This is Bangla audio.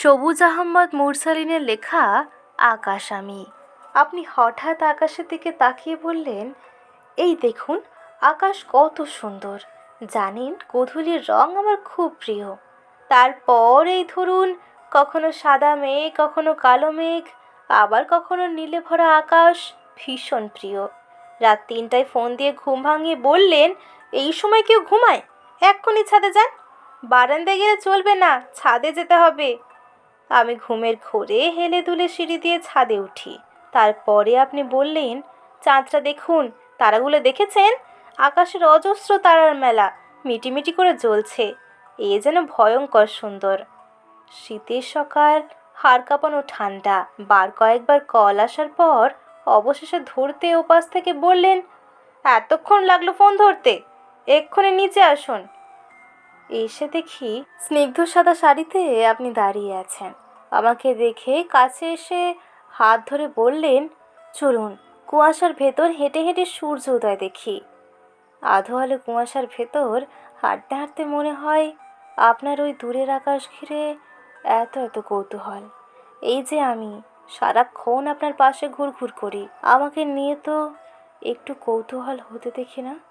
সবুজ আহমদ মুরসালিনের লেখা আকাশ আমি। আপনি হঠাৎ আকাশের দিকে তাকিয়ে বললেন, এই দেখুন, আকাশ কত সুন্দর। জানেন গোধূলির রং আমার খুব প্রিয়। তারপর এই ধরুন, কখনো সাদা মেঘ, কখনো কালো মেঘ, আবার কখনো নীলে ভরা আকাশ, ভীষণ প্রিয়। রাত তিনটায় ফোন দিয়ে ঘুম ভাঙিয়ে বললেন, এই সময় কেউ ঘুমায়? এক্ষুনি ছাদে যান। বারান্দায় গেলে চলবে না, ছাদে যেতে হবে। আমি ঘুমের ঘোরে হেলে দুলে সিঁড়ি দিয়ে ছাদে উঠি। তারপরে আপনি বললেন, চাঁদটা দেখুন, তারাগুলো দেখেছেন? আকাশের অজস্র তারার মেলা, মিটিমিটি করে জ্বলছে। এ যেন ভয়ঙ্কর সুন্দর। শীতের সকাল, হাড় কাঁপানো ঠান্ডা, বার কয়েকবার কল আসার পর অবশেষে ধরতে ওপাশ থেকে বললেন, এতক্ষণ লাগল ফোন ধরতে, এক্ষুনি নিচে আসুন। এসে দেখি স্নিগ্ধ সাদা শাড়িতে আপনি দাঁড়িয়ে আছেন। আমাকে দেখে কাছে এসে হাত ধরে বললেন, চলুন, কুয়াশার ভেতর হেঁটে হেঁটে সূর্য উদয় দেখি। আধো আলো কুয়াশার ভেতর হাঁটতে হাঁটতে মনে হয় আপনার ওই দূরের আকাশ ঘিরে এত এত কৌতূহল। এই যে আমি, সারাক্ষণ আপনার পাশে ঘুরঘুর করি। আমাকে নিয়ে তো একটু কৌতূহল হতে দেখি না?